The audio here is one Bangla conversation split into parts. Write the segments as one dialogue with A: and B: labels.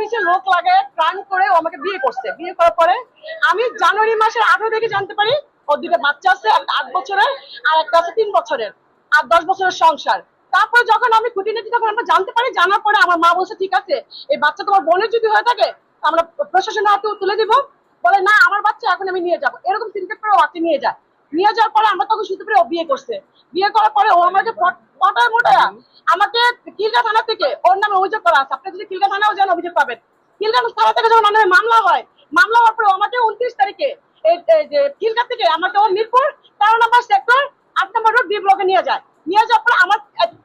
A: পিছে লোক লাগে প্রাণ করে ও আমাকে বিয়ে করছে। বিয়ে করার পরে আমি জানুয়ারি মাসের আঠারো থেকে জানতে পারি ওর দুটো বাচ্চা আছে আট বছরের আর একটা আছে তিন বছরের আর দশ বছরের সংসার। তারপর যখন আমি খুঁটিনাটি তখন আমরা জানতে পারি জানার পরে আমার মা বলছে ঠিক আছে এই বাচ্চা তোমার বোনের যদি হয়ে থাকে আমরা প্রশাসনের হাতে তুলে দিব। বলে না আমার বাচ্চা এখন আমি নিয়ে যাব। এরকম সিনকেট করে ও বাচ্চা নিয়ে যায়। নিয়ে যাওয়ার পরে আমরা তখন শুনতে পারি ও বিয়ে করছে। বিয়ে করার পরে ও আমাকে পটায় মোটায় আমাকে কিলকা থানা থেকে ওর নামে অভিযোগ করা আছে। আপনি যদি কিলকা থানাও যান, অভিযোগ পাবেন। কিলকা থানা থেকে যখন আমার মামলা হয়, মামলা হওয়ার পরে আমাকে উনত্রিশ তারিখে কিলকা থেকে আমাকে ও মিরপুর তেরো নম্বর সেক্টর আট নম্বর রোড বি ব্লকে নিয়ে যায়। নিয়ে যাওয়ার পরে আমার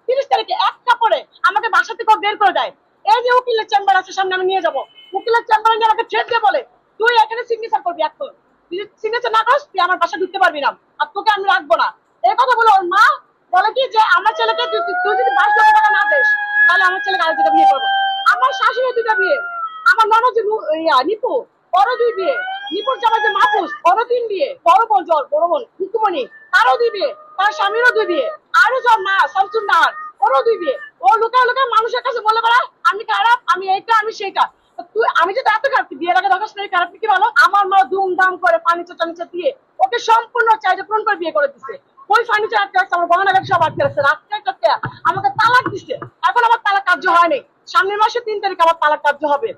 A: তিরিশ তারিখে এক কাপড়ে আমাকে বাসা থেকে বের করে দেয়। এই যে উকিলের চেম্বার আছে, সামনে আমি নিয়ে যাব। উকিলের চেম্বারে নিয়ে আমাকে থ্রেট দিয়ে বলে, তুই এখানে সিগনেচার করবি এখন তুই সিগনেচার না করিস, তুই আমার বাসা ঢুকতে পারবি না। আর তোকে আমি রাখব না। এই কথা বলে ওর মা বলে কি যে, আমার ছেলেকে তুই যদি দিস তাহলে আমার ছেলেকে আরেক জায়গায় বিয়ে করব। আমার শাশুড়ি দুটা বিয়ে, আমার ননদ যে নিপু, বড় দুই বিয়ে, নিপুর জামাই যে মাহফুজ বড় তিন বিয়ে, বড় বোন জল বড় বোন, হুকুমণি, তারও দুই বিয়ে, তার স্বামীরও দুই বিয়ে আরও জল মা শামসুর নাহার, ওরও দুই বিয়ে। ও লুকায় লুকায় মানুষের কাছে বলে বেড়া আমি খারাপ, আমি এইটা, আমি সেইটা। তুই, আমি যদি এত খারাপ বিয়ের আগে দরকার নেই খারাপ কি ভালো আমার মা ধুমধাম করে ফার্নিচার টার্নিচার দিয়ে ওকে সম্পূর্ণ চাইজে পূরণ করে বিয়ে করে দিচ্ছে ওই ফার্নিচার আটকে রাখছে আমার গহনা সব আটকে রাখছে রাখতে আমাকে তালাক দিচ্ছে কার্য হয়নি। সামনের মাসে তিন তারিখ আমার তালাক কার্য হবে।